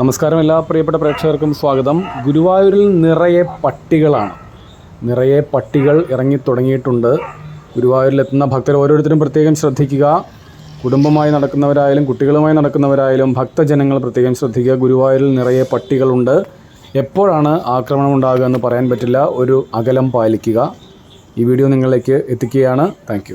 നമസ്കാരം എല്ലാ പ്രിയപ്പെട്ട പ്രേക്ഷകർക്കും സ്വാഗതം ഗുരുവായൂരിൽ നിറയെ പട്ടികളാണ് നിറയെ പട്ടികൾ ഇറങ്ങി തുടങ്ങിയിട്ടുണ്ട് ഗുരുവായൂരിലെത്തുന്ന ഭക്തർ ഓരോരുത്തരും പ്രത്യേകം ശ്രദ്ധിക്കുക കുടുംബമായി നടക്കുന്നവരായാലും കുട്ടികളുമായി നടക്കുന്നവരായാലും ഭക്തജനങ്ങൾ പ്രത്യേകം ശ്രദ്ധിക്കുക ഗുരുവായൂരിൽ നിറയെ പട്ടികളുണ്ട് എപ്പോഴാണ് ആക്രമണം ഉണ്ടാകുക എന്ന് പറയാൻ പറ്റില്ല ഒരു അകലം പാലിക്കുക ഈ വീഡിയോ നിങ്ങളിലേക്ക് എത്തിക്കുകയാണ് താങ്ക്